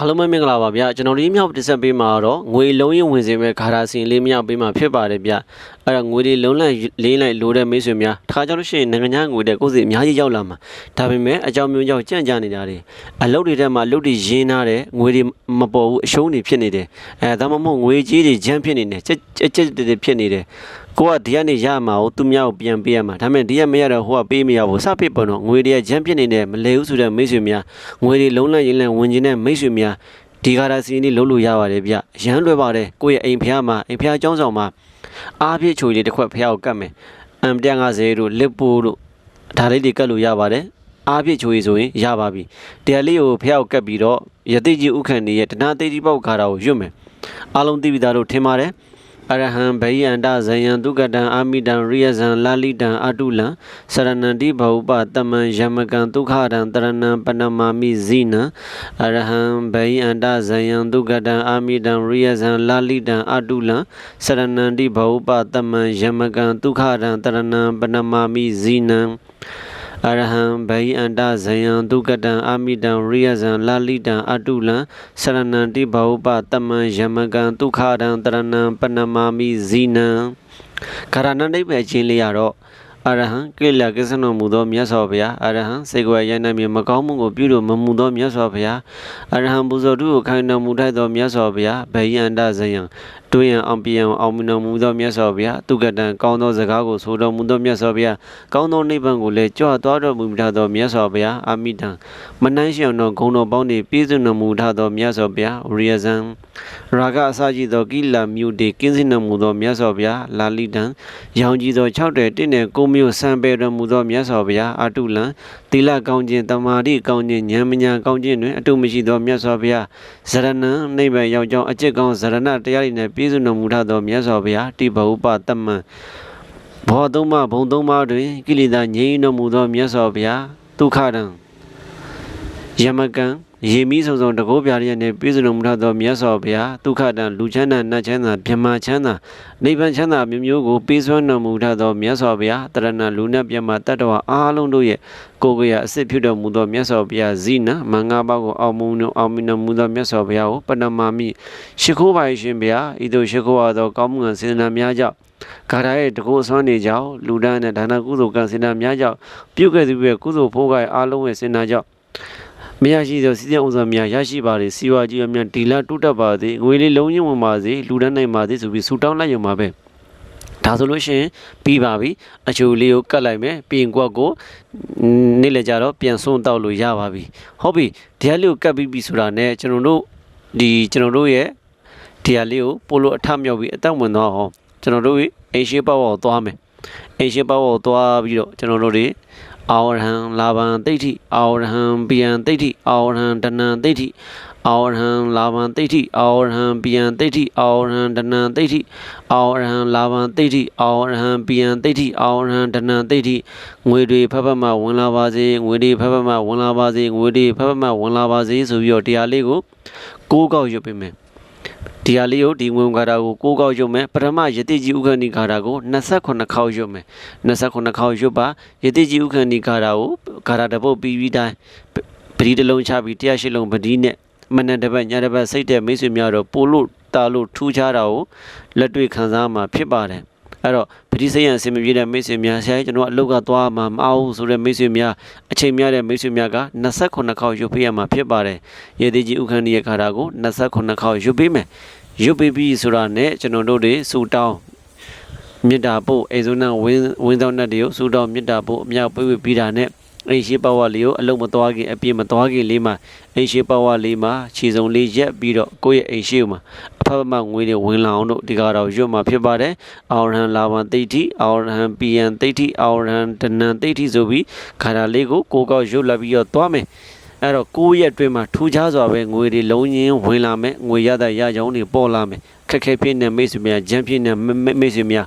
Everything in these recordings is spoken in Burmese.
အားလုံးပဲမင်္ဂလာပါဗျကျွန်တော်ဒီမြောက်တစ်ဆက်ပေးမှာတော့ငွေလုံးရင်ဝင်စင်ပဲဂါရာစီလေးမြောက်ပေးမှာဖြစ်ပါတယ်ဗျအဲ့ဒါငွေတွေလုံးလိုက်လေးလိုက်လိုတဲ့မိတ်ဆွေများတစ်ခါကြောင့်လို့ရှိရင်နိုင်ငံခြားငွေတဲ့ကိုယ်စီအများကြီးရောက်လာမှာဒါပေမဲ့အကြောင်းမျိုးကြောင့်ကြံ့ကြနေတာတွေအလုပ်တွေထဲမှာလုပ်တွေရင်းနာတယ်ငွေတွေမပေါ်ဘူးအရှုံးတွေဖြစ်နေတယ်အဲဒါမှမဟုတ်ငွေကြီးတွေဂျမ်းဖြစ်နေတယ်ကြက်ကြက်ကြက်တွေဖြစ်နေတယ် ကိုကဒီကနေရမှာကိုသူများကိုပြန်ပေးရမှာဒါပေမဲ့ဒီကမရတော့ဟိုကပေးမရဘူးစပစ်ပေါ်တော့ငွေတွေကဂျမ်းဖြစ်နေတယ်မလဲဘူးဆိုတဲ့မိတ်ဆွေများငွေတွေလုံးလိုက်ရင်းလိုက်ဝင်ကျင်တဲ့မိတ်ဆွေများဒီကာရာစီนี่လုံးလို့ရပါတယ်ဗျရမ်းလွယ်ပါတယ်ကိုယ့်ရဲ့အိမ်ဖျားမှာအိမ်ဖျားအကြောင်းဆောင်မှာအားပြည့်ချွေလေးတစ်ခွက်ဖျားကိုကတ်မယ်အမ်150တို့လစ်ပိုးတို့ဒါလေးတွေကတ်လို့ရပါတယ်အားပြည့်ချွေဆိုရင်ရပါပြီတရားလေးကိုဖျားကိုကတ်ပြီးတော့ယတိကြီးဥက္ကဋ္ဌရဲ့တဏှာတိတိပေါက်ခါတာကိုရွတ်မယ်အားလုံးသိပြီသားတို့ထင်ပါတယ် အရဟံဘယန္တဇယံဒုက္ကတံအာမိတံရိယဇံလာလိတံအတုလံစရဏန္တိဘဟုပတမံယမကံဒုက္ခတံတရဏံပနမာမိဇိနံအရဟံဘယန္တဇယံဒုက္ကတံအာမိတံရိယဇံလာလိတံအတုလံစရဏန္တိဘဟုပတမံယမကံဒုက္ခတံတရဏံပနမာမိဇိနံ အရဟံဘယိအန္တဇယံဒုက္ကတံအာမိတံရိယဇံလာလိတံအတုလံစရဏန္တိဘဟုပတမံယမကံဒုက္ခတံတရဏံပနမာမိဇိနံခရဏနိဗ္ဗာန်ချင်းလေးရတော့အရဟံကိလကိစ္စနမူသောမြတ်စွာဘုရားအရဟံစေကွယ်ယန္တမြေမကောင်းမှုကိုပြုလို့မမူသောမြတ်စွာဘုရားအရဟံပူဇော်တုကိုခိုင်တော်မူထိုက်သောမြတ်စွာဘုရားဘယိအန္တဇယံတွင်ရန်အောင်ပြရန်အောင်မြင်တော်မူသောမြတ်စွာဘုရားသူကတံကောင်းသောစကားကိုဆိုတော်မူသောမြတ်စွာဘုရားကောင်းသောနိဗ္ဗာန်ကိုလည်းကြွသွားတော်မူထသောမြတ်စွာဘုရားအာမိတံမနှိုင်းရှောင်သောဂုဏ်တော်ပေါင်းနှင့်ပြည့်စုံတော်မူထသောမြတ်စွာဘုရားရိယဇံရာဂအစရှိသောကိလမြို့တေကင်းစင်တော်မူသောမြတ်စွာဘုရားလာလိတံရောင်ကြီးသော6တဲ့တင့်နဲ့ကိုမျိုးစံပေတော်မူသောမြတ်စွာဘုရားအာတုလံသီလကောင်းခြင်းတမာတိကောင်းခြင်းဉာဏ်မညာကောင်းခြင်းတွင်အတုမရှိသောမြတ်စွာဘုရားဇရဏံနိဗ္ဗာန်ရောက်ကြောင်းအကျင့်ကောင်းဇရဏတရားတွေနဲ့ပြည့်စုံတော်မူထသောမြတ်စွာဘုရားတိဘဟုပတမံဘောသုံးပါးဘုံသုံးပါးတွင်ကိလေသာငြိမ်းတော်မူသောမြတ်စွာဘုရားဒုက္ခတံယမကံ ရေမီးစုံစုံတကောပြရရဲ့နဲ့ပြည့်စုံတော်မူထသောမြတ်စွာဘုရားဒုက္ခတံလူချမ်းသာနတ်ချမ်းသာမြမချမ်းသာနိဗ္ဗာန်ချမ်းသာမျိုးမျိုးကိုပေးစွမ်းတော်မူထသောမြတ်စွာဘုရားတရဏလူနဲ့မြမတတ္တဝအားလုံးတို့ရဲ့ကိုယ်ကိုယ်ရအစစ်ပြုတော်မူသောမြတ်စွာဘုရားဇိနမင်္ဂပါကိုအောင်မူနှအောင်မြင်တော်မူသောမြတ်စွာဘုရားကိုပဏမာမိရှိခိုးပါရှင်ဘုရားဤသို့ရှိခိုးရသောကောင်းမှုငါစေတနာများကြောင့်ဂါရရဲ့တကောဆွမ်းနေကြောင်းလူဒန်းနဲ့ဒါနကုသိုလ်ကံစေတနာများကြောင့်ပြုခဲ့သူရဲ့ကုသိုလ်ဖို့ကအားလုံးရဲ့စေတနာကြောင့် မရရှိသောစီးတဲ့ဥစ္စာများရရှိပါလေစီဝါကြီးအများဒီလာတုတက်ပါစေငွေလေးလုံးချင်းဝင်ပါစေလူတန်းနိုင်ပါစေဆိုပြီးဆူတောင်းလိုက်ရုံပါပဲဒါဆိုလို့ရှိရင်ပြီးပါပြီအချိုလေးကိုကတ်လိုက်မယ်ပြီးရင်ကွက်ကိုနေ့လေကြတော့ပြန်ဆွန့်တောက်လို့ရပါပြီဟုတ်ပြီတရားလေးကိုကတ်ပြီးပြီဆိုတာနဲ့ကျွန်တော်တို့ဒီကျွန်တော်တို့ရဲ့တရားလေးကိုပိုလို့အထမြောက်ပြီးအသက်ဝင်သွားအောင်ကျွန်တော်တို့အိမ်ရှိပေါက်ကိုသွားမယ်အိမ်ရှိပေါက်ကိုသွားပြီးတော့ကျွန်တော်တို့တွေ အာဝရဟံလာဘံတိဋ္ဌိအာဝရဟံပိယံတိဋ္ဌိအာဝရဟံတဏံတိဋ္ဌိအာဝရဟံလာဘံတိဋ္ဌိအာဝရဟံပိယံတိဋ္ဌိအာဝရဟံတဏံတိဋ္ဌိအာဝရဟံလာဘံတိဋ္ဌိအာဝရဟံပိယံတိဋ္ဌိအာဝရဟံတဏံတိဋ္ဌိငွေတွေဖက်ဖက်မှဝင်လာပါစေငွေတွေဖက်ဖက်မှဝင်လာပါစေငွေတွေဖက်ဖက်မှဝင်လာပါစေဆိုပြီးတော့တရားလေးကိုကိုးကောက်ရွတ်ပေးမယ် ဒီဟာလေးကိုဒီငွေဂါတာကိုကိုးကောက်ရွတ်မယ်ပထမယတိကြီးဥက္ကဏီဂါတာကို28ခေါက်ရွတ်မယ်28ခေါက်ရွတ်ပါယတိကြီးဥက္ကဏီဂါတာကိုဂါတာတစ်ပုတ်ပြီးပြီးတိုင်းပတိတစ်လုံးချပြီးတရားရှိလုံးပတိနဲ့မနက်တစ်ပတ်ညတစ်ပတ်စိတ်တဲ့မိတ်ဆွေများတော့ပို့လို့တာလို့ထူးခြားတာကိုလက်တွေ့ခံစားမှာဖြစ်ပါတယ် အဲ့တော့ပတိစိတ်ရအစင်မပြေတဲ့မိတ်ဆွေများဆရာကြီးကျွန်တော်အလုတ်ကသွားမှာမအောင်ဆိုတဲ့မိတ်ဆွေများအချိန်များတဲ့မိတ်ဆွေများက28ခေါက်ရွတ်ပေးရမှာဖြစ်ပါတယ်ရေသေးကြီးဥက္ကဏီရဲ့ခါတာကို28ခေါက်ရွတ်ပေးမယ်ရွတ်ပေးပြီးဆိုတာနဲ့ကျွန်တော်တို့တွေစူတောင်းမေတ္တာပို့အေဇုနာဝင်းဝင်းသောနတ်တွေကိုစူတောင်းမေတ္တာပို့အမြောက်ပေးပြီးတာနဲ့ အိမ်ရှိပဝလေးကိုအလုံးမသွားခင်အပြည့်မသွားခင်လေးမှာအိမ်ရှိပဝလေးမှာခြေစုံလေးရက်ပြီးတော့ကိုယ့်ရဲ့အိမ်ရှိမှာအဖက်ဖက်ငွေတွေဝင်လာအောင်တို့ဒီကတော့ရွတ်မှာဖြစ်ပါတယ်အော်ရဟန်လာဘန်တိတ်တိအော်ရဟန်ပီယန်တိတ်တိအော်ရဟန်ဒနန်တိတ်တိဆိုပြီးခါတာလေးကိုကိုကောက်ရွတ်လာပြီးတော့သွားမယ်အဲ့တော့ကိုယ့်ရဲ့အတွင်းမှာထူးခြားစွာပဲငွေတွေလုံးချင်းဝင်လာမယ်ငွေရတဲ့ရကြောင်းတွေပေါ်လာမယ်ခက်ခဲဖြစ်နေမိတ်ဆွေများဂျမ်းဖြစ်နေမိတ်ဆွေများ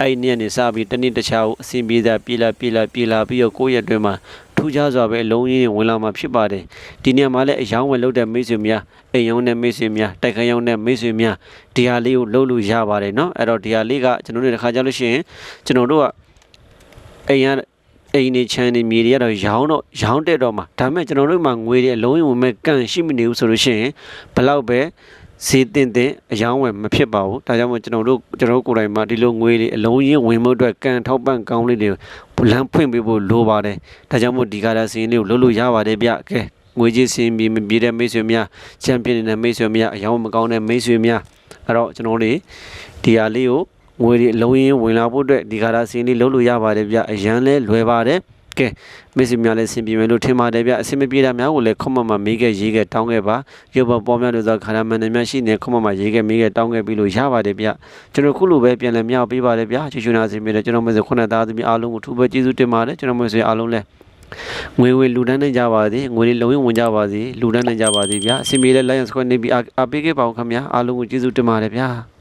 အဲ့ဒီနေ့ကနေစပြီးတနေ့တခြားကိုအစဉ်ပြေသာပြေလာပြေလာပြေလာပြီးတော့ကိုယ့်ရဲ့အတွင်းမှာထူးခြားစွာပဲလုံးချင်းဝင်လာမှာဖြစ်ပါတယ်ဒီနေ့မှာလည်းအယောင်းဝယ်လုပ်တဲ့မိတ်ဆွေများအိမ်ယောင်းတဲ့မိတ်ဆွေများတိုက်ခန်းယောင်းတဲ့မိတ်ဆွေများဒီဟာလေးကိုလုပ်လို့ရပါတယ်เนาะအဲ့တော့ဒီဟာလေးကကျွန်တော်တို့တစ်ခါကြလို့ရှိရင်ကျွန်တော်တို့ကအိမ်ရ အိမ်နေချမ်းနေမြေတွေကတော့ရောင်းတော့ရောင်းတက်တော့မှာဒါပေမဲ့ကျွန်တော်တို့မှာငွေတွေအလုံးရင်ဝင်မဲ့ကန်ရှိမနေဘူးဆိုလို့ရှိရင်ဘလောက်ပဲ ဈေးတင်တင်အယောင်းဝယ်မဖြစ်ပါဘူးဒါကြောင့်မို့ကျွန်တော်တို့ကျွန်တော်တို့ကိုယ်တိုင်မှာဒီလိုငွေတွေအလုံးရင်းဝင်မှုအတွက်ကန်ထောက်ပံ့ကောင်းလေးတွေလမ်းဖွင့်ပေးဖို့လိုပါတယ်ဒါကြောင့်မို့ဒီကားစီးရင်လေးကိုလုပ်လို့ရပါတယ်ဗျကဲငွေကြီးစင်းပြီးမပြေတဲ့မိတ်ဆွေများချန်ပီယံနေတဲ့မိတ်ဆွေများအယောင်းမကောင်းတဲ့မိတ်ဆွေများအဲ့တော့ကျွန်တော်တို့ဒီဟာလေးကိုငွေတွေအလုံးရင်းဝင်လာဖို့အတွက်ဒီကားစီးရင်လေးလုပ်လို့ရပါတယ်ဗျအရန်လဲလွယ်ပါတယ် ကဲမိတ်ဆွေများလည်းဆင်ပြေမယ်လို့ထင်ပါတယ်ဗျအဆင်မပြေတာများကိုလည်းခွန်မမမေးခဲ့ရေးခဲ့တောင်းခဲ့ပါရုပ်ပေါ်ပေါ်များလို့ဆိုခါရမန်နဲ့များရှိနေခွန်မမရေးခဲ့မေးခဲ့တောင်းခဲ့ပြီးလို့ရပါတယ်ဗျကျွန်တော်ခုလိုပဲပြန်လည်မြောက်ပေးပါတယ်ဗျချီချူနာစီမြေတဲ့ကျွန်တော်မျိုးစခုနှစ်သားသမီးအားလုံးကိုထူပဲကျေးဇူးတင်ပါတယ်ကျွန်တော်မျိုးစအားလုံးလည်းငွေဝေလူတန်းနိုင်ကြပါစေငွေလေးလုံးဝဝင်ကြပါစေလူတန်းနိုင်ကြပါစေဗျအစီမေးတဲ့ Lions Squad နေပြီးအားပေးခဲ့ပါအောင်ခင်ဗျာအားလုံးကိုကျေးဇူးတင်ပါတယ်ဗျာ